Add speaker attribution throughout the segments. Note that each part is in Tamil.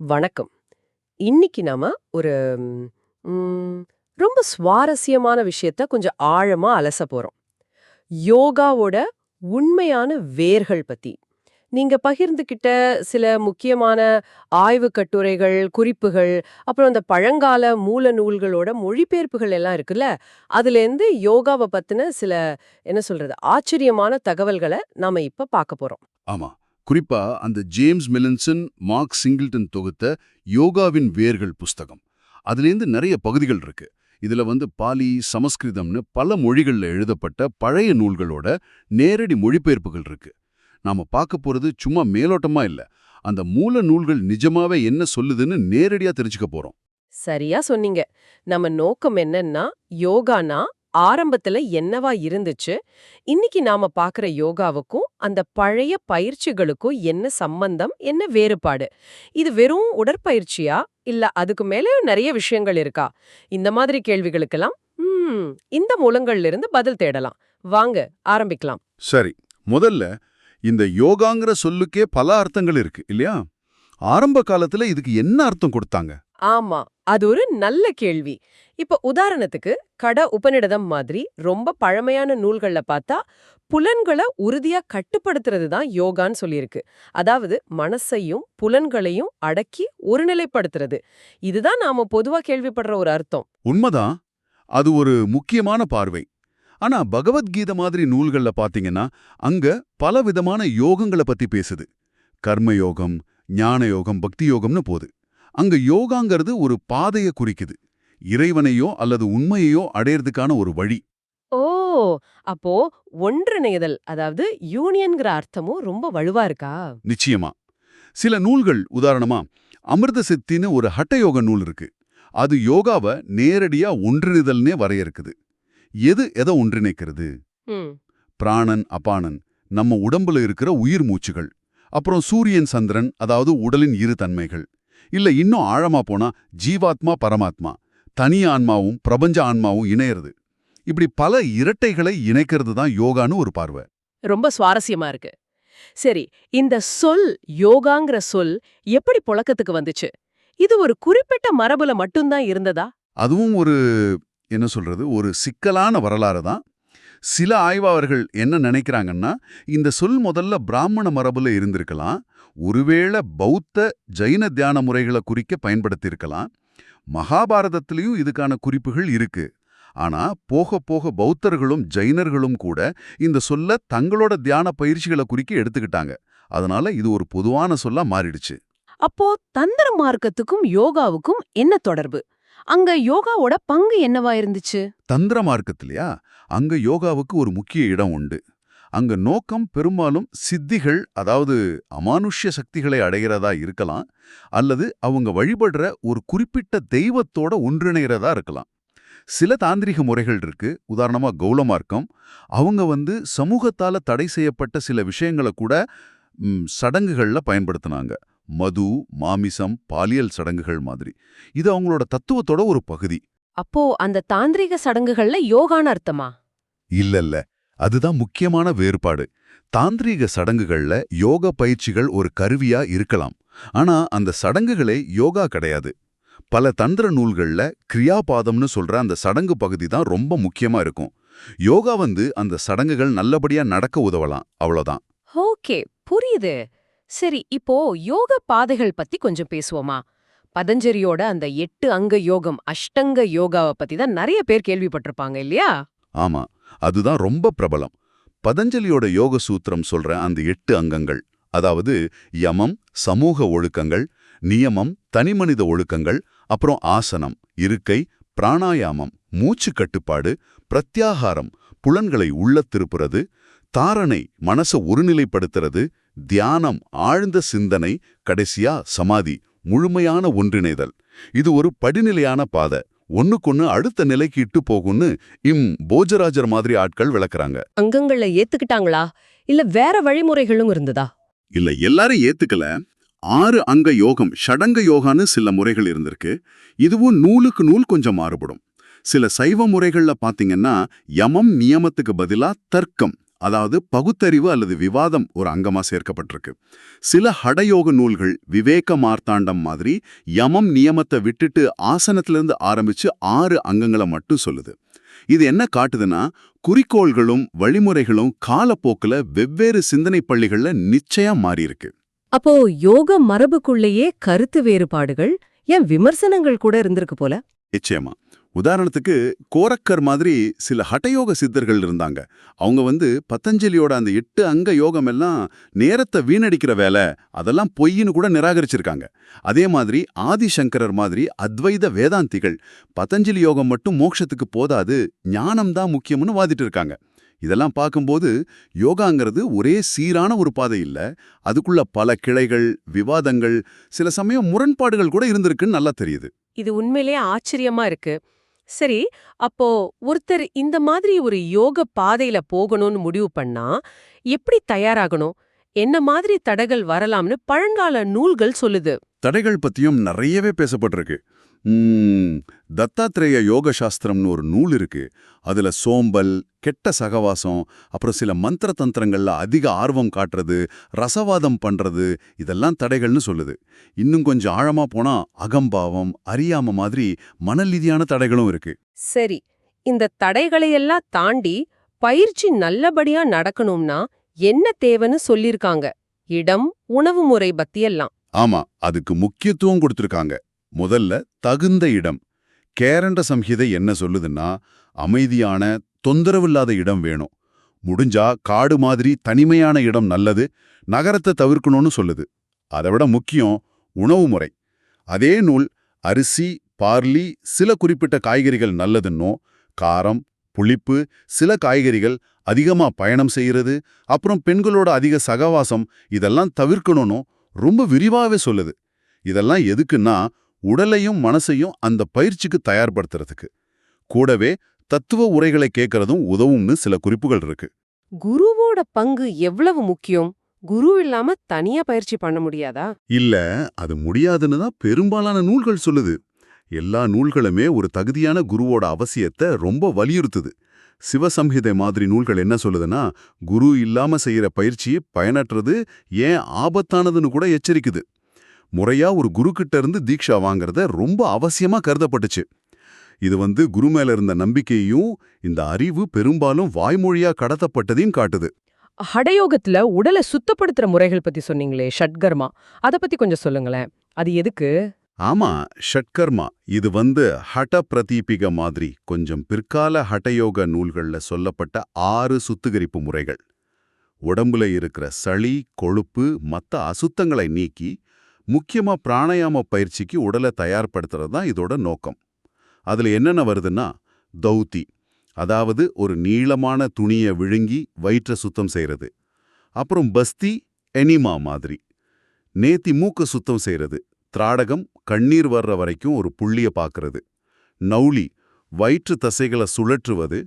Speaker 1: வணக்கம். இன்னைக்கு நாம ஒரு ரொம்ப சுவாரஸ்யமான விஷயத்த கொஞ்சம் ஆழமா அலச போறோம். யோகாவோட உண்மையான வேர்கள் பத்தி. நீங்க பகிர்ந்துகிட்ட சில முக்கியமான ஆய்வு கட்டுரைகள் குறிப்புகள் அப்புறம் அந்த பழங்கால மூல நூல்களோட மொழிபெயர்ப்புகள் எல்லாம் இருக்குல்ல? அதுல இருந்து யோகாவை பத்தின சில என்ன சொல்றது ஆச்சரியமான தகவல்களை நாம இப்ப பார்க்க போறோம்.
Speaker 2: ஆமா. குறிப்பா அந்த ஜேம்ஸ் மிலன்சன் மார்க் சிங்கிள்டன் தொகுத்த யோகாவின் வேர்கள் புஸ்தகம். அதுலேருந்து நிறைய பகுதிகள் இருக்கு. இதுல வந்து பாலி சமஸ்கிருதம்னு பல மொழிகள்ல எழுதப்பட்ட பழைய நூல்களோட நேரடி மொழிபெயர்ப்புகள் இருக்கு. நாம பார்க்க போறது சும்மா மேலோட்டமா இல்ல. அந்த மூல நூல்கள் நிஜமாவே என்ன சொல்லுதுன்னு நேரடியா தெரிஞ்சுக்க போறோம்.
Speaker 1: சரியா சொன்னீங்க. நம்ம நோக்கம் என்னன்னா யோகானா ஆரம்பத்துல என்னவா இருந்துச்சு? இன்னைக்கு நாம பாக்குற யோகாவுக்கும் அந்த பழைய பயிற்சிகளுக்கும் என்ன சம்பந்தம் என்ன வேறுபாடு? இது வெறும் உடற்பயிற்சியா? இல்ல அதுக்கு மேலயும் நிறைய விஷயங்கள் இருக்கா? இந்த மாதிரி கேள்விகளுக்கெல்லாம் இந்த மூலங்கள்ல இருந்து பதில் தேடலாம். வாங்க ஆரம்பிக்கலாம்.
Speaker 2: சரி முதல்ல இந்த யோகாங்கிற சொல்லுக்கே பல அர்த்தங்கள் இருக்கு இல்லையா? ஆரம்ப காலத்துல இதுக்கு என்ன அர்த்தம் கொடுத்தாங்க?
Speaker 1: ஆமா. அது ஒரு நல்ல கேள்வி. இப்ப உதாரணத்துக்கு கட உபநிடதம் மாதிரி ரொம்ப பழமையான நூல்கள்ல பார்த்தா புலன்களை உறுதியா கட்டுப்படுத்துறது தான் யோகான்னு சொல்லியிருக்கு. அதாவது மனசையும் புலன்களையும் அடக்கி ஒருநிலைப்படுத்துறது. இதுதான் நாம பொதுவா கேள்விப்படுற ஒரு அர்த்தம்.
Speaker 2: உண்மைதான். அது ஒரு முக்கியமான பார்வை. ஆனா பகவத்கீதை மாதிரி நூல்கள்ல பாத்தீங்கன்னா அங்க பல விதமான யோகங்களை பத்தி பேசுது. கர்ம யோகம் ஞான யோகம் பக்தி. யோகம்னு போது அங்க யோகாங்கிறது ஒரு பாதைய குறிக்குது. இறைவனையோ அல்லது உண்மையையோ அடையறதுக்கான ஒரு வழி.
Speaker 1: ஓ! அப்போ ஒன்றிணைதல் அதாவது யூனியன்கிற அர்த்தமும் ரொம்ப வலுவா இருக்கா?
Speaker 2: நிச்சயமா. சில நூல்கள் உதாரணமா அமிர்த சித்தின்னு ஒரு ஹட்டயோக நூல் இருக்கு. அது யோகாவை நேரடியா ஒன்றிணைதல்னே வரையறுக்குது. எது எதை ஒன்றிணைக்கிறது? பிராணன் அபானன் நம்ம உடம்புல இருக்கிற உயிர் மூச்சுகள் அப்புறம் சூரியன் சந்திரன் அதாவது உடலின் இரு தன்மைகள். இல்ல இன்னும் ஆழமா போனா ஜீவாத்மா பரமாத்மா. தனி ஆன்மாவும் பிரபஞ்ச ஆன்மாவும் இணையறது. இப்படி பல இரட்டைகளை இணைக்கிறது தான் யோகான்னு ஒரு பார்வை.
Speaker 1: ரொம்ப சுவாரஸ்யமா இருக்கு. சரி இந்த சொல் யோகாங்கிற சொல் எப்படி புழக்கத்துக்கு வந்துச்சு? இது ஒரு குறிப்பிட்ட மரபுல மட்டும்தான் இருந்ததா?
Speaker 2: அதுவும் ஒரு என்ன சொல்றது ஒரு சிக்கலான வரலாறு தான். சில ஆய்வாளர்கள் என்ன நினைக்கிறாங்கன்னா இந்த சொல் முதல்ல பிராமண மரபுல இருந்திருக்கலாம். ஒருவேளை பௌத்த ஜைன தியான முறைகளை குறிக்க பயன்படுத்தியிருக்கலாம். மகாபாரதத்திலையும் இதுக்கான குறிப்புகள் இருக்கு. ஆனா போக போக பௌத்தர்களும் ஜைனர்களும் கூட இந்த சொல்ல தங்களோட தியான பயிற்சிகளை குறிக்க எடுத்துக்கிட்டாங்க. அதனால இது ஒரு பொதுவான சொல்லா மாறிடுச்சு.
Speaker 1: அப்போ தந்திர மார்க்கத்துக்கும் யோகாவுக்கும் என்ன தொடர்பு? அங்க யோகாவோட பங்கு என்னவா இருந்துச்சு?
Speaker 2: தந்திர மார்க்கத்திலையா? அங்க யோகாவுக்கு ஒரு முக்கிய இடம் உண்டு. அங்க நோக்கம் பெரும்பாலும் சித்திகள் அதாவது அமானுஷ்ய சக்திகளை அடைகிறதா இருக்கலாம் அல்லது அவங்க வழிபடுற ஒரு குறிப்பிட்ட தெய்வத்தோட ஒன்றிணைகிறதா இருக்கலாம். சில தாந்திரிக முறைகள் இருக்கு. உதாரணமா கௌல மார்க்கம் அவங்க வந்து சமூகத்தால தடை செய்யப்பட்ட சில விஷயங்களை கூட சடங்குகள்ல பயன்படுத்தினாங்க. மது மாமிசம் பாலியல் சடங்குகள் மாதிரி. இது அவங்களோட தத்துவத்தோட ஒரு பகுதி.
Speaker 1: அப்போ அந்த தாந்திரிக சடங்குகள்ல யோகான அர்த்தமா?
Speaker 2: இல்லல்ல. அதுதான் முக்கியமான வேறுபாடு. தாந்திரீக சடங்குகள்ல யோக பயிற்சிகள் ஒரு கருவியா இருக்கலாம். ஆனா அந்த சடங்குகளே யோகா கிடையாது. பல தந்திர நூல்கள்ல கிரியாபாதம்னு சொல்ற அந்த சடங்கு பகுதி தான் ரொம்ப முக்கியமா இருக்கும். யோகா வந்து அந்த சடங்குகள் நல்லபடியா நடக்க உதவலாம். அவ்வளவுதான்
Speaker 1: ஓகே புரியுது. சரி இப்போ யோக பாதைகள் பத்தி கொஞ்சம் பேசுவோமா? பதஞ்சலியோட அந்த எட்டு அங்க யோகம் அஷ்டங்க யோகாவை பத்தி தான் நிறைய பேர் கேள்விப்பட்டிருப்பாங்க இல்லையா?
Speaker 2: ஆமா. அதுதான் ரொம்ப பிரபலம். பதஞ்சலியோட யோக சூத்திரம் சொல்ற அந்த எட்டு அங்கங்கள் அதாவது யமம் சமூக ஒழுக்கங்கள் நியமம் தனிமனித ஒழுக்கங்கள் அப்புறம் ஆசனம் இருக்கை பிராணாயாமம் மூச்சு கட்டுப்பாடு பிரத்யாகாரம் புலன்களை உள்ள திருப்புறது தாரணை மனச ஒருநிலைப்படுத்துறது தியானம் ஆழ்ந்த சிந்தனை கடைசியா சமாதி முழுமையான ஒன்றிணைதல். இது ஒரு படிநிலையான பாதை. ஒண்ணுக்கொன்னு அடுத்த நிலைக்கு இட்டு போகும்னு இம் போஜராஜர் மாதிரி ஆட்கள் விளக்குறாங்க.
Speaker 1: அங்கங்களை ஏத்துக்கிட்டாங்களா? இல்ல வேற வழிமுறைகளும் இருந்ததா?
Speaker 2: இல்ல எல்லாரும் ஏத்துக்கல. ஆறு அங்க யோகம் ஷடங்க யோகான்னு சில முறைகள் இருந்திருக்கு. இதுவும் நூலுக்கு நூல் கொஞ்சம் மாறுபடும். சில சைவ முறைகள்ல பாத்தீங்கன்னா யமம் நியமத்துக்கு பதிலா தர்க்கம். அதாவது பகுத்தறிவு அல்லது விவாதம் ஒரு அங்கமா சேர்க்கப்பட்டிருக்கு. சில ஹடயோக நூல்கள் விவேக மார்த்தாண்டம் மாதிரி யமம் நியமத்தை விட்டுட்டு ஆசனத்திலிருந்து ஆரம்பிச்சு ஆறு அங்கங்களை மட்டும் சொல்லுது. இது என்ன காட்டுதுன்னா குறிக்கோள்களும் வழிமுறைகளும் காலப்போக்குல வெவ்வேறு சிந்தனை பள்ளிகள்ல நிச்சயம் மாறியிருக்கு.
Speaker 3: அப்போ யோக மரபுக்குள்ளேயே கருத்து வேறுபாடுகள் ஏன் விமர்சனங்கள் கூட இருந்திருக்கு போல?
Speaker 2: நிச்சயமா. உதாரணத்துக்கு கோரக்கர் மாதிரி சில ஹட்டயோக சித்தர்கள் இருந்தாங்க. அவங்க வந்து பதஞ்சலியோட அந்த எட்டு அங்க யோகம் எல்லாம் நேரத்தை வீணடிக்கிற வேலை அதெல்லாம் பொய்ன்னு கூட நிராகரிச்சிருக்காங்க. அதே மாதிரி ஆதிசங்கரர் மாதிரி அத்வைத வேதாந்திகள் பதஞ்சலி யோகம் மட்டும் மோட்சத்துக்கு போதாது ஞானம்தான் முக்கியம்னு வாதிட்டு இருக்காங்க. இதெல்லாம் பார்க்கும்போது யோகாங்கிறது ஒரே சீரான ஒரு பாதை இல்ல அதுக்குள்ள பல கிளைகள் விவாதங்கள் சில சமயம் முரண்பாடுகள் கூட இருந்திருக்குன்னு நல்லா தெரியுது.
Speaker 1: இது உண்மையிலேயே ஆச்சரியமா இருக்கு. சரி அப்போ ஒருத்தர் இந்த மாதிரி ஒரு யோக பாதையில போகணும்னு முடிவு பண்ணா எப்படி தயாராகணும்? என்ன மாதிரி தடைகள் வரலாம்னு பழங்கால நூல்கள் சொல்லுது.
Speaker 2: தடைகள் பத்தியும் நிறையவே பேசப்பட்டிருக்கு. உம், தத்தாத்ரேய யோக சாஸ்திரம்னு ஒரு நூல் இருக்கு. அதுல சோம்பல் கெட்ட சகவாசம் அப்புறம் சில மந்திர தந்திரங்கள்ல அதிக ஆர்வம் காட்டுறது ரசவாதம் பண்றது இதெல்லாம் தடைகள்னு சொல்லுது. இன்னும் கொஞ்சம் ஆழமா போனா அகம்பாவம் அறியாம மாதிரி மனரீதியான தடைகளும் இருக்கு.
Speaker 1: சரி இந்த தடைகளையெல்லாம் தாண்டி பயிற்சி நல்லபடியா நடக்கணும்னா என்ன தேவைன்னு சொல்லிருக்காங்க. இடம் உணவு முறை பத்தியெல்லாம்.
Speaker 2: ஆமா அதுக்கு முக்கியத்துவம் கொடுத்திருக்காங்க. முதல்ல தகுந்த இடம். கேரண்ட சம்ஹிதை என்ன சொல்லுதுன்னா அமைதியான தொந்தரவில்லாத இடம் வேணும். முடிஞ்சா காடு மாதிரி தனிமையான இடம் நல்லது நகரத்தை தவிர்க்கணும்னு சொல்லுது. அதை விட முக்கியம் உணவு முறை. அதே நூல் அரிசி பார்லி சில குறிப்பிட்ட காய்கறிகள் நல்லதுன்னோ காரம் புளிப்பு சில காய்கறிகள் அதிகமா பயணம் செய்யறது அப்புறம் பெண்களோட அதிக சகவாசம் இதெல்லாம் தவிர்க்கணும்னு ரொம்ப விரிவாவே சொல்லுது. இதெல்லாம் எதுக்குன்னா உடலையும் மனசையும் அந்த பயிற்சிக்கு தயார்படுத்துறதுக்கு. கூடவே தத்துவ உரைகளை கேட்கறதும் உதவும்னு சில குறிப்புகள் இருக்கு.
Speaker 1: குருவோட பங்கு எவ்வளவு முக்கியம்? குரு இல்லாம தனியா பயிற்சி பண்ண முடியாதா?
Speaker 2: இல்ல அது முடியாதுன்னு தான் பெரும்பாலான நூல்கள் சொல்லுது. எல்லா நூல்களுமே ஒரு தகுதியான குருவோட அவசியத்தை ரொம்ப வலியுறுத்துது. சிவசம்ஹிதை மாதிரி நூல்கள் என்ன சொல்லுதுன்னா குரு இல்லாம செய்யற பயிற்சி பயனற்றது ஏன் ஆபத்தானதுன்னு கூட எச்சரிக்குது. முறையா ஒரு குரு கிட்ட இருந்து தீட்சா வாங்குறத ரொம்ப அவசியமா கருதப்பட்டுச்சு. இது வந்து குரு மேல இருந்த நம்பிக்கையும் இந்த அறிவு பெரும்பாலும் வாய்மொழியா கடத்தப்பட்டதையும் காட்டுது.
Speaker 1: ஹடயோகத்துல உடலை சுத்தப்படுத்துற முறைகள் பத்தி சொன்னீங்களே ஷட்கர்மா. அத பத்தி கொஞ்சம் சொல்லுங்களேன். அது எதுக்கு?
Speaker 2: ஆமா ஷட்கர்மா. இது வந்து ஹட பிரதீபிக மாதிரி கொஞ்சம் பிற்கால ஹடயோக நூல்கள்ல சொல்லப்பட்ட ஆறு சுத்திகரிப்பு முறைகள். உடம்புல இருக்கிற சளி கொழுப்பு மத்த அசுத்தங்களை நீக்கி முக்கியமா பிராணாயாம பயிற்சிக்கு உடலை தயார்படுத்துறது தான் இதோட நோக்கம். அதுல என்னென்ன வருதுன்னா தௌதி. அதாவது ஒரு நீளமான துணியை விழுங்கி வயிற்றை சுத்தம் செய்யறது அப்புறம் பஸ்தி எனிமா மாதிரி. நேத்தி மூக்க சுத்தம் செய்யறது திராடகம் கண்ணீர் வர்ற வரைக்கும் ஒரு புள்ளிய பார்க்கறது நௌலி வயிற்று தசைகளை சுழற்றுவது.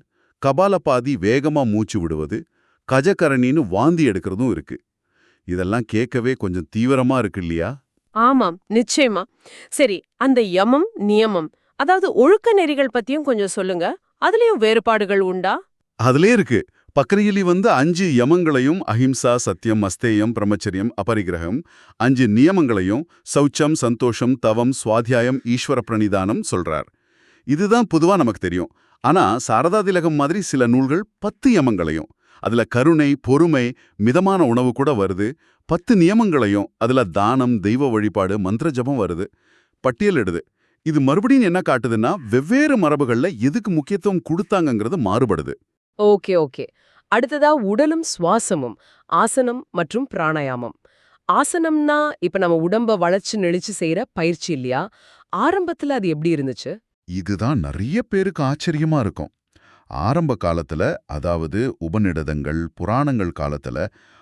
Speaker 2: கபாலபாதி வேகமா மூச்சு விடுவது. கஜகரணின்னு வாந்தி எடுக்கிறதும் இருக்கு. இதெல்லாம் கேட்கவே கொஞ்சம் தீவிரமா இருக்கு இல்லையா?
Speaker 1: ஆமாம் நிச்சயமா. சரி அந்த யமம் நியமம் அதாவது ஒழுக்க நெறிகள் பத்தியும் கொஞ்சம் சொல்லுங்க. அதுலயும் வேறுபாடுகள் உண்டா?
Speaker 2: அதுலயே இருக்கு. பக்ரியலி வந்து அஞ்சு யமங்களையும் அஹிம்சா சத்தியம் அஸ்தேயம் பிரம்மச்சரியம் அபரிகிரகம் அஞ்சு நியமங்களையும் சௌச்சம் சந்தோஷம் தவம் சுவாத்தியாயம் ஈஸ்வர பிரணிதானம் சொல்றார். இதுதான் பொதுவா நமக்கு தெரியும். ஆனா சாரதா திலகம் மாதிரி சில நூல்கள் பத்து யமங்களையும் அதுல கருணை பொறுமை மிதமான உணவு கூட வருது. பத்து நியமங்களையும் அதுல தானம் தெய்வ வழிபாடு மந்திர ஜபம் வருது. பட்டியலிடுது இது மறுபடியும் என்ன காட்டுதுன்னா வெவ்வேறு மரபுகள்ல எதுக்கு முக்கியத்துவம் கொடுத்தாங்கங்கிறது மாறுபடுது.
Speaker 1: Okay okay. அடுத்ததா உடலும் சுவாசமும் ஆசனம் மற்றும் பிராணாயாமம். ஆசனம்னா இப்ப நம்ம உடம்ப வளைச்சு நெளிச்சு செய்யற பயிற்சி இல்லையா? ஆரம்பத்துல அது எப்படி இருந்துச்சு?
Speaker 2: இதுதான் நிறைய பேருக்கு ஆச்சரியமா இருக்கும். ஆரம்ப காலத்துல அதாவது உபநிடதங்கள் புராணங்கள் காலத்துல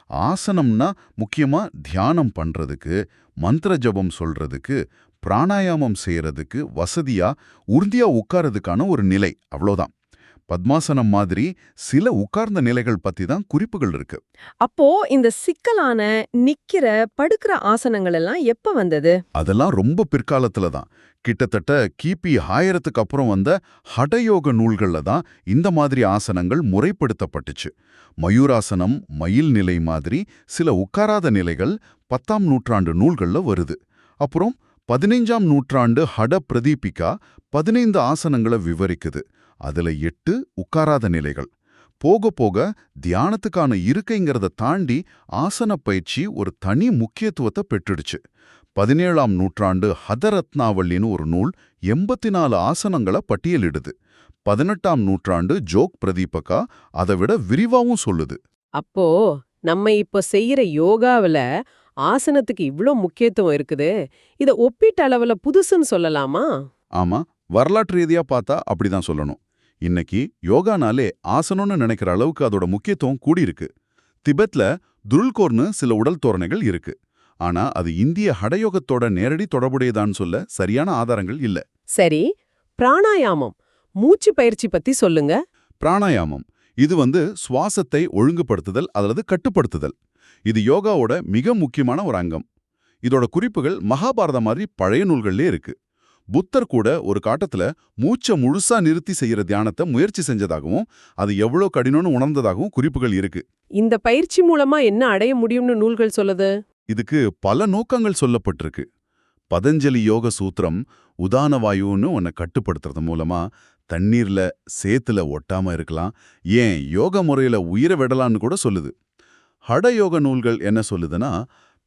Speaker 2: ஆசனம்னா முக்கியமா தியானம் பண்றதுக்கு மந்திர ஜபம் சொல்றதுக்கு பிராணாயாமம் செய்யறதுக்கு வசதியா உறுதியா உட்காரதுக்கான ஒரு நிலை அவ்வளோதான். பத்மாசனம் மாதிரி சில உட்கார்ந்த நிலைகள் பத்தி தான் குறிப்புகள் இருக்கு.
Speaker 4: அப்போ இந்த சிக்கலான நிக்கிற படுக்கிற ஆசனங்கள் எல்லாம் எப்ப வந்தது?
Speaker 2: அதெல்லாம் ரொம்ப பிற்காலத்துல தான். கிட்டத்தட்ட கிபி ஆயிரத்துக்கு அப்புறம் வந்த ஹடயோக நூல்கள்ல தான் இந்த மாதிரி ஆசனங்கள் முறைப்படுத்தப்பட்டுச்சு. மயூராசனம் மயில் நிலை மாதிரி சில உட்காராத நிலைகள் பத்தாம் நூற்றாண்டு நூல்கள்ல வருது. அப்புறம் பதினைஞ்சாம் நூற்றாண்டு ஹட பிரதீபிகா பதினைந்து ஆசனங்களை விவரிக்குது. அதுல எட்டு உட்காராத நிலைகள். போக போக தியானத்துக்கான இருக்கைங்கிறத தாண்டி ஆசன பயிற்சி ஒரு தனி முக்கியத்துவத்தை பெற்றுடுச்சு. பதினேழாம் நூற்றாண்டு ஹதரத்னாவல்லின்னு ஒரு நூல் எண்பத்தி நாலு ஆசனங்களை பட்டியலிடுது. பதினெட்டாம் நூற்றாண்டு ஜோக் பிரதீபகா அதை விட விரிவாவும் சொல்லுது.
Speaker 1: அப்போ நம்ம இப்போ செய்யற யோகாவில ஆசனத்துக்கு இவ்ளோ முக்கியத்துவம் இருக்குது. இத ஒப்பீட்டு அளவுல புதுசுன்னு சொல்லலாமா?
Speaker 2: ஆமா வரலாற்று ரீதியா பார்த்தா அப்படிதான் சொல்லணும். இன்னைக்கு யோகானாலே ஆசனம்னு நினைக்கிற அளவுக்கு அதோட முக்கியத்துவம் கூடியிருக்கு. திபெத்ல துருல்கோர்னு சில உடல் தோரணைகள் இருக்கு. ஆனா அது இந்திய ஹடயோகத்தோட நேரடி தொடர்புடையதான்னு சொல்ல சரியான ஆதாரங்கள் இல்ல.
Speaker 1: சரி பிராணாயாமம் மூச்சு பயிற்சி பத்தி சொல்லுங்க.
Speaker 2: பிராணாயாமம் இது வந்து சுவாசத்தை ஒழுங்குபடுத்துதல் அல்லது கட்டுப்படுத்துதல். இது யோகாவோட மிக முக்கியமான ஒரு அங்கம். இதோட குறிப்புகள் மகாபாரதம் மாதிரி பழைய நூல்கள்லே இருக்கு. புத்தர் கூட ஒரு காட்டத்துல மூச்சை முழுசா நிறுத்தி செய்யற தியானத்தை முயற்சி செஞ்சதாகவும் அது எவ்வளோ கடினம்னு உணர்ந்ததாகவும் குறிப்புகள் இருக்கு.
Speaker 1: இந்த பயிற்சி மூலமா என்ன அடைய முடியும்னு நூல்கள் சொல்லுது?
Speaker 2: இதுக்கு பல நோக்கங்கள் சொல்லப்பட்டிருக்கு. பதஞ்சலி யோக சூத்திரம் உதான வாயுன்னு உன்னை கட்டுப்படுத்துறது மூலமா தண்ணீர்ல சேத்துல ஒட்டாம இருக்கலாம் ஏன் யோக முறையில உயிரை விடலான்னு கூட சொல்லுது. ஹடயோக நூல்கள் என்ன சொல்லுதுன்னா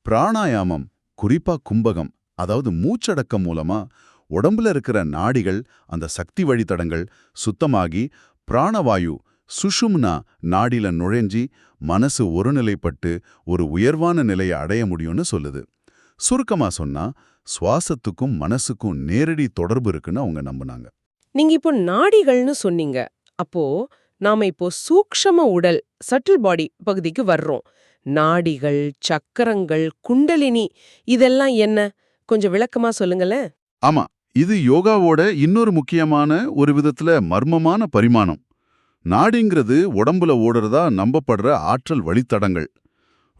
Speaker 2: பிராணாயாமம் குறிப்பா கும்பகம் அதாவது மூச்சடக்கம் மூலமா உடம்புல இருக்கிற நாடிகள் அந்த சக்தி வழித்தடங்கள் சுத்தமாகி பிராணவாயு சுஷும்னா நாடில நுழைஞ்சி மனசு ஒருநிலைப்பட்டு ஒரு உயர்வான நிலையை அடைய முடியும்னு சொல்லுது. சுருக்கமா சொன்னா சுவாசத்துக்கும் மனசுக்கும் நேரடி தொடர்பு இருக்குன்னு அவங்க நம்புனாங்க.
Speaker 1: நீங்க இப்போ நாடிகள்னு சொன்னீங்க. அப்போ நாம இப்போ சூக்ஷம உடல் சட்டில் பாடி பகுதிக்கு வர்றோம். நாடிகள் சக்கரங்கள் குண்டலினி இதெல்லாம் என்ன? கொஞ்சம் விளக்கமா சொல்லுங்களேன்.
Speaker 2: ஆமா இது யோகாவோட இன்னொரு முக்கியமான ஒரு விதத்துல மர்மமான பரிமாணம். நாடிங்கிறது உடம்புல ஓடுறதா நம்பப்படுற ஆற்றல் வழித்தடங்கள்.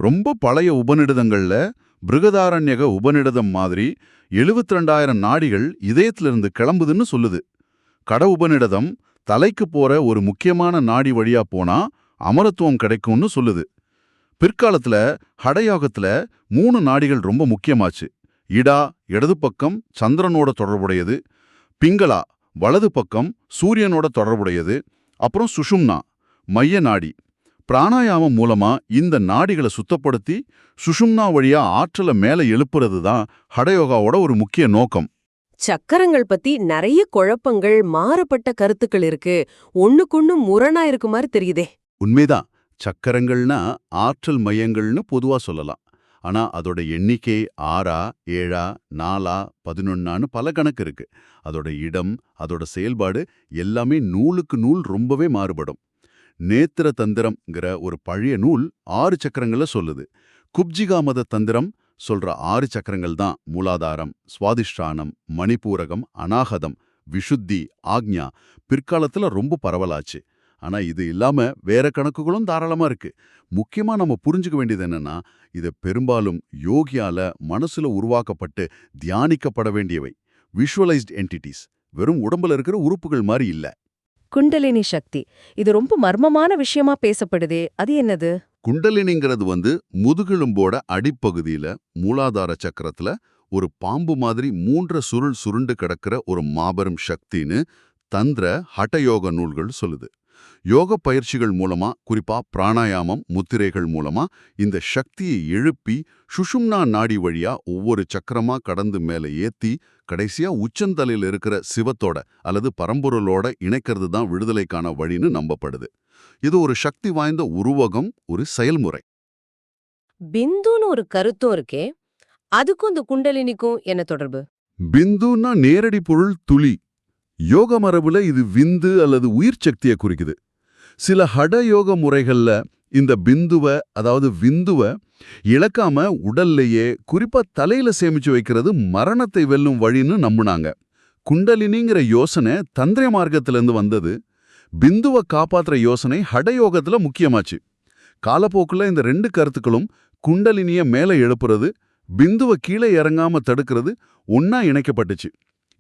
Speaker 2: ரொம்ப பழைய உபநிடதங்கள்ல பிருகதாரண்யக உபநிடதம் மாதிரி 72000 நாடிகள் இதயத்திலிருந்து கிளம்புதுன்னு சொல்லுது. கட உபநிடதம் தலைக்கு போற ஒரு முக்கியமான நாடி வழியா போனா அமரத்துவம் கிடைக்கும்னு சொல்லுது. பிற்காலத்துல ஹடயோகத்துல மூணு நாடிகள் ரொம்ப முக்கியமாச்சு. இடா இடது பக்கம் சந்திரனோட தொடர்புடையது பிங்களா வலது பக்கம் சூரியனோட தொடர்புடையது அப்புறம் சுஷும்னா மைய நாடி. பிராணாயாமம் மூலமா இந்த நாடிகளை சுத்தப்படுத்தி சுஷும்னா வழியா ஆற்றலை மேல எழுப்புறது தான் ஹடயோகாவோட ஒரு முக்கிய நோக்கம்.
Speaker 1: சக்கரங்கள் பத்தி நிறைய குழப்பங்கள் மாறப்பட்ட கருத்துக்கள் இருக்கு. ஒண்ணுக்குன்னு முரணா இருக்கு மாதிரி தெரியுதே.
Speaker 2: உண்மைதான். சக்கரங்கள்னா ஆற்றல் மையங்கள்னு பொதுவா சொல்லலாம். ஆனா அதோட எண்ணிக்கை ஆறா ஏழா நாலா பதினொன்னான்னு பல கணக்கு இருக்கு. அதோட இடம் அதோட செயல்பாடு எல்லாமே நூலுக்கு நூல் ரொம்பவே மாறுபடும். நேத்திர தந்திரம்ங்கிற ஒரு பழைய நூல் ஆறு சக்கரங்கள சொல்லுது. குப்ஜிகா மத தந்திரம் சொல்ற ஆறு சக்கரங்கள் தான் மூலாதாரம் சுவாதிஷ்டானம் மணிப்பூரகம் அநாகதம் விஷுத்தி ஆக்ஞா. பிற்காலத்துல ரொம்ப பரவலாச்சு. ஆனா இது இல்லாம வேற கணக்குகளும் தாராளமா இருக்கு. முக்கியமா நம்ம புரிஞ்சுக்க வேண்டியது என்னன்னா இது பெரும்பாலும் யோகியால மனசுல உருவாக்கப்பட்டு தியானிக்கப்பட வேண்டியவை. விஷுவலைஸ்ட் என்டிட்டிஸ் வெறும் உடம்புல இருக்கிற உறுப்புகள் மாதிரி இல்ல.
Speaker 3: குண்டலினி சக்தி. இது ரொம்ப மர்மமான விஷயமா பேசப்படுதே. அது என்னது?
Speaker 2: குண்டலினிங்கிறது வந்து முதுகெலும்போட அடிப்பகுதியில மூலாதார சக்கரத்துல ஒரு பாம்பு மாதிரி மூன்ற சுருள் சுருண்டு கிடக்கிற ஒரு மாபெரும் சக்தின்னு தந்திர ஹட்டயோக நூல்கள் சொல்லுது. யோக பயிற்சிகள் மூலமா குறிப்பா பிராணாயாமம் முத்திரைகள் மூலமா இந்த சக்தியை எழுப்பி சுஷும்னா நாடி வழியா ஒவ்வொரு சக்கரமா கடந்து மேல ஏத்தி கடைசியா உச்சந்தலையில இருக்கிற சிவத்தோட அல்லது பரம்பொருளோட இணைக்கிறது தான் விடுதலைக்கான வழின்னு நம்பப்படுது. இது ஒரு சக்தி வாய்ந்த உருவகம் ஒரு செயல்முறை.
Speaker 3: பிந்துன்னு ஒரு கருத்தும் இருக்கே அதுக்கும் இந்த குண்டலினிக்கும் என்ன தொடர்பு?
Speaker 2: பிந்துன்னா நேரடி பொருள் துளி. யோக மரபுல இது விந்து அல்லது உயிர் சக்தியை குறிக்குது. சில ஹட யோக முறைகள்ல இந்த பிந்துவ அதாவது விந்துவை இழக்காம உடல்லையே குறிப்பா தலையில சேமிச்சு வைக்கிறது மரணத்தை வெல்லும் வழின்னு நம்புனாங்க. குண்டலினிங்கிற யோசனை தந்திர மார்க்கத்திலிருந்து வந்தது. பிந்துவை காப்பாத்துற யோசனை ஹடயோகத்தில் முக்கியமாச்சு. காலப்போக்குல இந்த ரெண்டு கருத்துக்களும் குண்டலினிய மேல எழுப்புறது பிந்துவை கீழே இறங்காம தடுக்கிறது ஒன்னா இணைக்கப்பட்டுச்சு.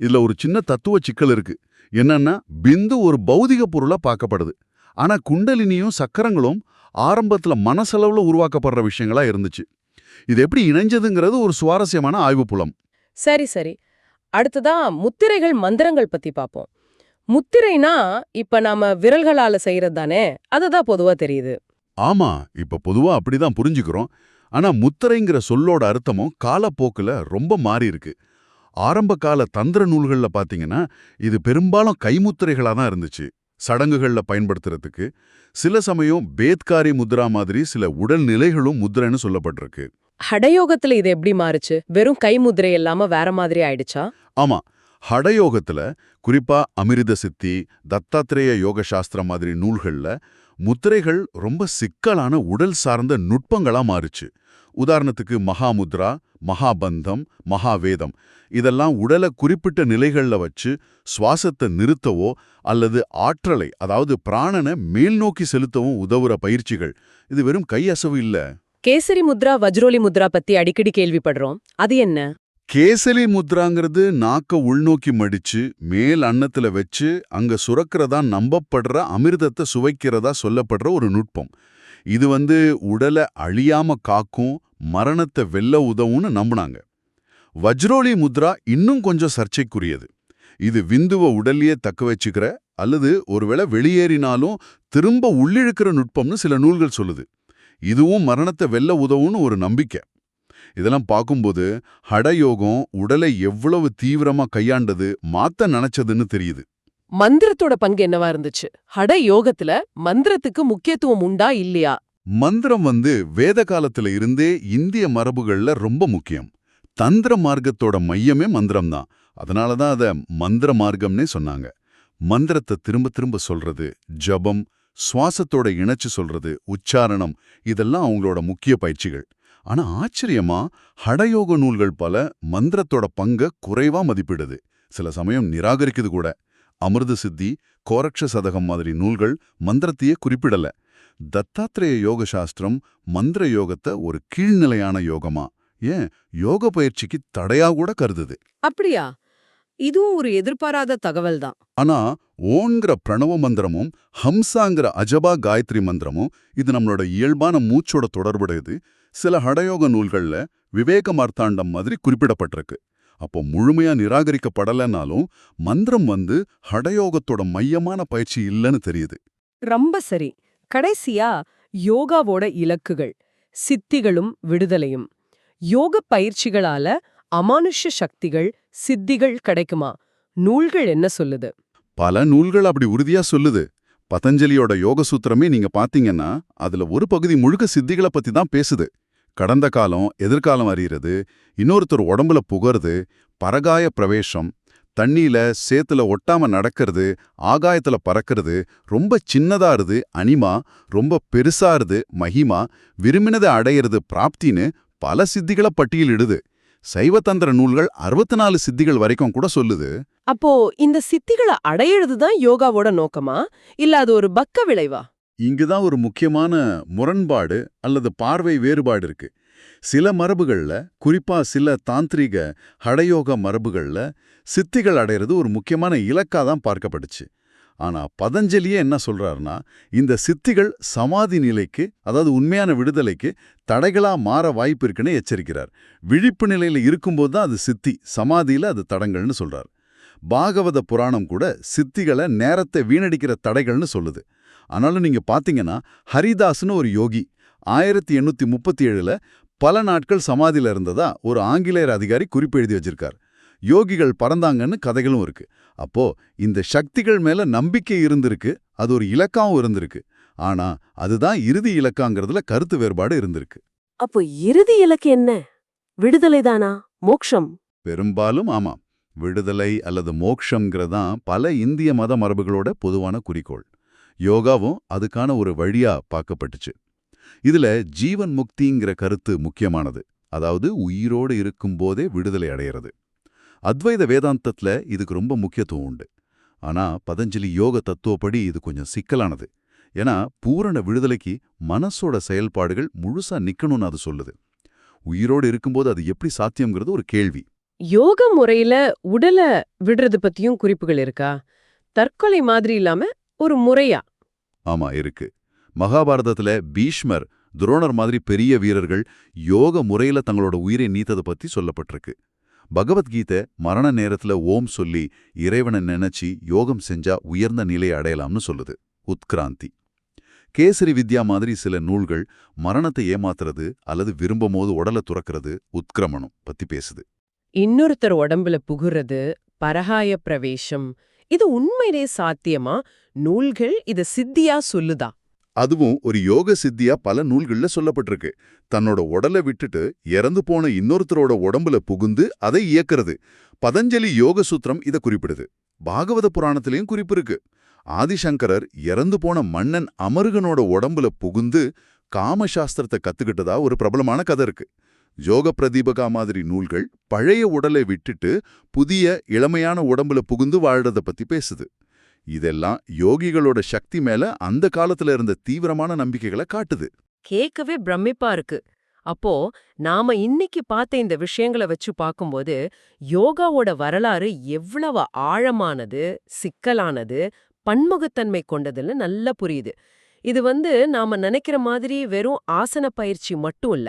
Speaker 2: இதுல ஒரு சின்ன தத்துவ சிக்கல் இருக்கு. என்னன்னா பிந்து ஒரு பௌதிக பொருளா பார்க்கப்படுது. ஆனா குண்டலினியும் சக்கரங்களும் ஆரம்பத்துல மனசளவுல உருவாக்கப்படுற விஷயங்களா இருந்துச்சு. இது எப்படி இணைஞ்சதுங்கிறது ஒரு சுவாரஸ்யமான ஆய்வுப்புலம்.
Speaker 1: சரி சரி. அடுத்ததா முத்திரைகள் மந்திரங்கள் பத்தி பாப்போம். முத்திரைனா இப்ப நாம விரல்களால செய்யறது தானே? அதுதான் பொதுவா தெரியுது.
Speaker 2: ஆமா இப்ப பொதுவா அப்படிதான் புரிஞ்சுக்கிறோம். ஆனா முத்திரைங்கிற சொல்லோட அர்த்தமும் காலப்போக்குல ரொம்ப மாறி இருக்கு. ஆரம்ப கால தந்திர நூல்கள்ல பாத்தீங்கன்னா இது பெரும்பாலும் கைமுத்திரைகளா தான் இருந்துச்சு. சடங்குகள்ல பயன்படுத்துறதுக்கு சில சமயம் பேத்காரி முத்ரா மாதிரி சில உடல் நிலைகளும் முத்திரைன்னு சொல்லப்பட்டிருக்கு.
Speaker 1: ஹடயோகத்துல இது எப்படி மாறுச்சு? வெறும் கை முத்திரை இல்லாம வேற மாதிரி ஆயிடுச்சா?
Speaker 2: ஆமா. ஹடயோகத்துல குறிப்பா அமிர்த சித்தி தத்தாத்திரேய யோக சாஸ்திரம் மாதிரி நூல்கள்ல முத்திரைகள் ரொம்ப சிக்கலான உடல் சார்ந்த நுட்பங்களா மாறுச்சு. உதாரணத்துக்கு மகாமுத்ரா மகாபந்தம் மகாவேதம். இதெல்லாம் உடலை குறிப்பிட்ட நிலைகள்ல வச்சு சுவாசத்தை நிறுத்தவோ அல்லது ஆற்றலை அதாவது பிராணனை மேல் நோக்கி செலுத்தவும் உதவுற பயிற்சிகள். இது வெறும் கையசவு இல்ல.
Speaker 1: கேசரி முத்ரா வஜ்ரோலி முத்ரா பத்தி அடிக்கடி கேள்விப்படுறோம். அது என்ன?
Speaker 2: கேசலி முத்ராங்கிறது நாக்க உள்நோக்கி மடிச்சு மேல் அன்னத்துல வச்சு அங்க சுரக்கிறதா நம்பப்படுற அமிர்தத்தை சுவைக்கிறதா சொல்லப்படுற ஒரு நுட்பம். இது வந்து உடலை அழியாம காக்கும் மரணத்தை வெல்ல உதவும்னு நம்புனாங்க. வஜ்ரோலி முத்ரா இன்னும் கொஞ்சம் சர்ச்சைக்குரியது. இது விந்துவ உடல்லையே தக்க வச்சுக்கிற அல்லது ஒருவேளை வெளியேறினாலும் திரும்ப உள்ளிழுக்கிற நுட்பம்னு சில நூல்கள் சொல்லுது. இதுவும் மரணத்தை வெல்ல உதவும்னு ஒரு நம்பிக்கை. இதெல்லாம் பார்க்கும்போது ஹடயோகம் உடலை எவ்வளவு தீவிரமா கையாண்டது மாத்த நினச்சதுன்னு தெரியுது.
Speaker 1: மந்திரத்தோட பங்கு என்னவா இருந்துச்சு? ஹட யோகத்துல மந்திரத்துக்கு முக்கியத்துவம் உண்டா இல்லையா?
Speaker 2: மந்திரம் வந்து வேத காலத்துல இருந்தே இந்திய மரபுகள்ல ரொம்ப முக்கியம். தந்திர மார்க்கத்தோட மையமே மந்திரம் தான் அதனால தான் அதை மந்திர மார்க்கம்னே சொன்னாங்க. மந்திரத்தை திரும்ப திரும்ப சொல்றது ஜபம் சுவாசத்தோட இணைச்சு சொல்றது உச்சாரணம் இதெல்லாம் அவங்களோட முக்கிய பயிற்சிகள். ஆனா ஆச்சரியமா ஹடயோக நூல்கள் பல மந்திரத்தோட பங்க குறைவா மதிப்பிடுது. சில சமயம் நிராகரிக்குது கூட. அமிர்த சித்தி கோரக்ஷ சதகம் மாதிரி நூல்கள் மந்திரத்தையே குறிப்பிடல. தத்தாத்திரேய யோக சாஸ்திரம் மந்திர யோகத்தை ஒரு கீழ்நிலையான யோகமா? ஏன்? யோக பயிற்சிக்கு தடையா கூட கருதுது.
Speaker 4: அப்படியா? இதுவும் ஒரு எதிர்பாராத தகவல் தான்.
Speaker 2: ஆனா ஓங்கிற பிரணவ மந்திரமும் ஹம்சாங்கிற அஜபா காயத்ரி மந்திரமும் இது நம்மளோட இயல்பான மூச்சோட தொடர்புடையது. சில ஹடயோக நூல்கள்ல விவேக மார்த்தாண்டம் மாதிரி குறிப்பிடப்பட்டிருக்கு. அப்போ முழுமையா நிராகரிக்கப்படலைனாலும் மந்திரம் வந்து ஹடயோகத்தோட மையமான பயிற்சி இல்லைன்னு தெரியுது.
Speaker 4: ரொம்ப சரி. கடைசியா யோகாவோட இலக்குகள் சித்திகளும் விடுதலையும். யோக பயிற்சிகளால அமானுஷ்ய சக்திகள் சித்திகள் கிடைக்குமா? நூல்கள் என்ன சொல்லுது?
Speaker 2: பல நூல்கள் அப்படி உறுதியா சொல்லுது. பதஞ்சலியோட யோக சூத்திரமே நீங்க பாத்தீங்கன்னா அதுல ஒரு பகுதி முழுக்க சித்திகளை பத்தி தான் பேசுது. கடந்த காலம் எதிர்காலம் அறியறது இன்னொருத்தர் உடம்புல புகறது பரகாய பிரவேசம் தண்ணியில சேத்துல ஒட்டாம நடக்கிறது ஆகாயத்துல பறக்கிறது ரொம்ப சின்னதாருது அனிமா ரொம்ப பெருசாருது மகிமா விரும்பினதை அடையிறது பிராப்தின்னு பல சித்திகளை பட்டியலிடுது சைவதந்திர நூல்கள் அறுபத்தி நாலு சித்திகள் வரைக்கும் கூட சொல்லுது.
Speaker 1: அப்போ இந்த சித்திகளை அடையிறதுதான் யோகாவோட நோக்கமா? இல்ல அது ஒரு பக்க விளைவா?
Speaker 2: இங்குதான் ஒரு முக்கியமான முரண்பாடு அல்லது பார்வை வேறுபாடு இருக்கு. சில மரபுகள்ல குறிப்பா சில தாந்திரிக ஹடயோக மரபுகள்ல சித்திகள் அடையிறது ஒரு முக்கியமான இலக்கா தான் பார்க்கப்பட்டுச்சு. ஆனா பதஞ்சலியே என்ன சொல்றாருன்னா இந்த சித்திகள் சமாதி நிலைக்கு அதாவது உண்மையான விடுதலைக்கு தடைகளா மாற வாய்ப்பு இருக்குன்னு எச்சரிக்கிறார். விழிப்பு நிலையில இருக்கும்போது தான் அது சித்தி சமாதியில அது தடங்கள்னு சொல்றார். பாகவத புராணம் கூட சித்திகளை நேரத்தை வீணடிக்கிற தடைகள்னு சொல்லுது. ஆனாலும் நீங்க பாத்தீங்கன்னா ஹரிதாஸ்னு ஒரு யோகி ஆயிரத்தி எண்ணூத்தி முப்பத்தி ஏழுல பல நாட்கள் சமாதியில இருந்ததா ஒரு ஆங்கிலேயர் அதிகாரி குறிப்பு எழுதி வச்சிருக்கார். யோகிகள் பறந்தாங்கன்னு கதைகளும் இருக்கு. அப்போ இந்த சக்திகள் மேல நம்பிக்கை இருந்திருக்கு அது ஒரு இலக்காவும் இருந்திருக்கு. ஆனா அதுதான் இறுதி இலக்காங்கிறதுல கருத்து வேறுபாடு இருந்திருக்கு.
Speaker 5: அப்போ இறுதி இலக்கு என்ன? விடுதலை தானா? மோக்ஷம்?
Speaker 2: பெரும்பாலும் ஆமாம். விடுதலை அல்லது மோக்ஷங்கிறதான் பல இந்திய மத மரபுகளோட பொதுவான குறிக்கோள். யோகாவும் அதுக்கான ஒரு வழியா பார்க்கப்பட்டுச்சு. இதுல ஜீவன் முக்திங்கிற கருத்து முக்கியமானது. அதாவது உயிரோடு இருக்கும்போதே விடுதலை அடையிறது. அத்வைத வேதாந்தத்துல இதுக்கு ரொம்ப முக்கியத்துவம் உண்டு. ஆனா பதஞ்சலி யோக தத்துவப்படி இது கொஞ்சம் சிக்கலானது. ஏன்னா பூரண விடுதலைக்கு மனசோட செயல்பாடுகள் முழுசா நிக்கணும்னு அது சொல்லுது. உயிரோடு இருக்கும்போது அது எப்படி சாத்தியம்ங்கிறது ஒரு கேள்வி.
Speaker 1: யோக முறையில உடல விடுறது பத்தியும் குறிப்புகள் இருக்கா? தற்கொலை மாதிரி இல்லாம ஒரு முறையா?
Speaker 2: ஆமா இருக்கு. மகாபாரதத்துல பீஷ்மர் துரோணர் மாதிரி பெரிய வீரர்கள் யோக முறையில தங்களோட உயிரை நீத்ததை பத்தி சொல்லப்பட்டிருக்கு. பகவத்கீதை மரண நேரத்துல ஓம் சொல்லி இறைவனை நினைச்சு யோகம் செஞ்சா உயர்ந்த நிலையை அடையலாம்னு சொல்லுது. உத்கிராந்தி. கேசரி வித்யா மாதிரி சில நூல்கள் மரணத்தை ஏமாத்துறது அல்லது விரும்பும் போது உடலை துறக்கிறது உத்கிரமணம் பத்தி பேசுது.
Speaker 1: இன்னொருத்தர் உடம்புல புகுறது பரகாய பிரவேசம் இது உண்மையிலே சாத்தியமா? நூல்கள் இத சித்தியா சொல்லுதா?
Speaker 2: அதுவும் ஒரு யோக சித்தியா பல நூல்கள்ல சொல்லப்பட்டிருக்கு. தன்னோட உடலை விட்டுட்டு இறந்து போன இன்னொருத்தரோட உடம்புல புகுந்து அதை இயக்குறது. பதஞ்சலி யோக சூத்திரம் இத குறிப்பிடுது. பாகவத புராணத்திலையும் குறிப்பு இருக்கு ஆதிசங்கரர் இறந்து போன மன்னன் அமருகனோட உடம்புல புகுந்து காமசாஸ்திரத்தை கத்துக்கிட்டதா ஒரு பிரபலமான கதை இருக்கு. யோக பிரதீபகா மாதிரி நூல்கள் பழைய உடலை விட்டுட்டு புதிய இளமையான உடம்புல புகுந்து வாழ்றத பத்தி பேசுது. இதெல்லாம் யோகிகளோட சக்தி மேல அந்த காலத்துல இருந்த தீவிரமான நம்பிக்கைகளை காட்டுது.
Speaker 1: கேட்கவே பிரமிப்பா இருக்கு. அப்போ நாம இன்னைக்கு பார்த்த இந்த விஷயங்களை வச்சு பார்க்கும்போது யோகாவோட வரலாறு எவ்வளவு ஆழமானது சிக்கலானது பன்முகத்தன்மை கொண்டதுன்னு நல்லா புரியுது. இது வந்து நாம நினைக்கிற மாதிரி வெறும் ஆசன பயிற்சி மட்டும் இல்ல.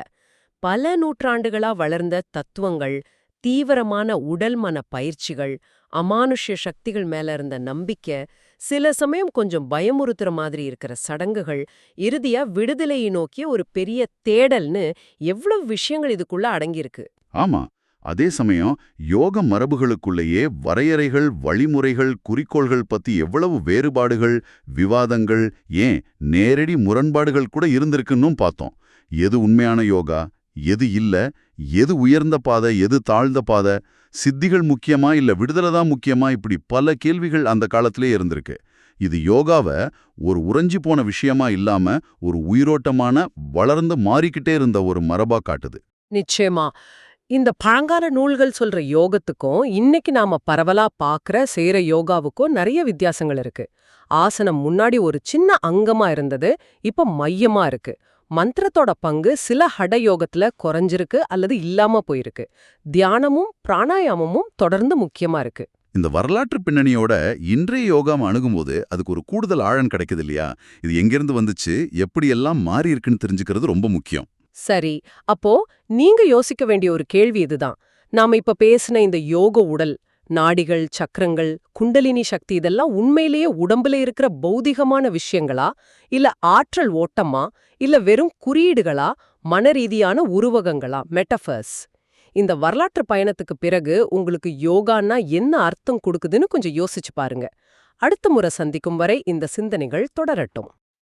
Speaker 1: பல நூற்றாண்டுகளா வளர்ந்த தத்துவங்கள் தீவிரமான உடல் மன பயிற்சிகள் அமானுஷ்ய சக்திகள் மேல இருந்த நம்பிக்கை சில சமயம் கொஞ்சம் பயமுறுத்துற மாதிரி இருக்கிற சடங்குகள் இறுதியா விடுதலையை நோக்கிய ஒரு பெரிய தேடல்னு எவ்வளவு விஷயங்கள் இதுக்குள்ள அடங்கியிருக்கு.
Speaker 2: ஆமா அதே சமயம் யோக மரபுகளுக்குள்ளேயே வரையறைகள் வழிமுறைகள் குறிக்கோள்கள் பத்தி எவ்வளவு வேறுபாடுகள் விவாதங்கள் ஏன் நேரடி முரண்பாடுகள் கூட இருந்திருக்குன்னும் பார்த்தோம். எது உண்மையான யோகா எது இல்ல எது உயர்ந்த பாதை எது தாழ்ந்த பாதை சித்திகள் முக்கியமா இல்ல விடுதலை தான் முக்கியமா? இப்படி பல கேள்விகள் அந்த காலத்திலே இருந்திருக்கு. இது யோகாவை ஒரு உறைஞ்சி போன விஷயமா இல்லாம ஒரு உயிரோட்டமான வளர்ந்து மாறிக்கிட்டே இருந்த ஒரு மரபா காட்டுது.
Speaker 1: நிச்சயமா. இந்த பழங்கால நூல்கள் சொல்ற யோகத்துக்கும் இன்னைக்கு நாம பரவலா பாக்குற செய்யற யோகாவுக்கும் நிறைய வித்தியாசங்கள் இருக்கு. ஆசனம் முன்னாடி ஒரு சின்ன அங்கமா இருந்தது இப்ப மையமா இருக்கு. மந்திரத்தோட பங்கு சில ஹட யோகத்துல குறைஞ்சிருக்கு அல்லது இல்லாம போயிருக்கு. தியானமும் பிராணாயாமமும் தொடர்ந்து முக்கியமா இருக்கு.
Speaker 2: இந்த வரலாற்று பின்னணியோட இன்றைய யோகாம அணுகும்போது அதுக்கு ஒரு கூடுதல் ஆழம் கிடைக்குது இல்லையா? இது எங்கிருந்து வந்துச்சு? எப்படியெல்லாம் மாறி இருக்குன்னு தெரிஞ்சுக்கிறது ரொம்ப முக்கியம்.
Speaker 1: சரி அப்போ நீங்க யோசிக்க வேண்டிய ஒரு கேள்வி இதுதான். நாம இப்ப பேசின இந்த யோக உடல் நாடிகள் சக்கரங்கள் குண்டலினி சக்தி இதெல்லாம் உண்மையிலேயே உடம்புல இருக்கிற பௌதிகமான விஷயங்களா? இல்ல ஆற்றல் ஓட்டமா? இல்ல வெறும் குறியீடுகளா? மனரீதியான உருவகங்களா? மெட்டஃபர்ஸ் இந்த வரலாற்று பயணத்துக்கு பிறகு உங்களுக்கு யோகான்னா என்ன அர்த்தம் கொடுக்குதுன்னு கொஞ்சம் யோசிச்சு பாருங்க. அடுத்த முறை சந்திக்கும் வரை இந்த சிந்தனைகள் தொடரட்டும்.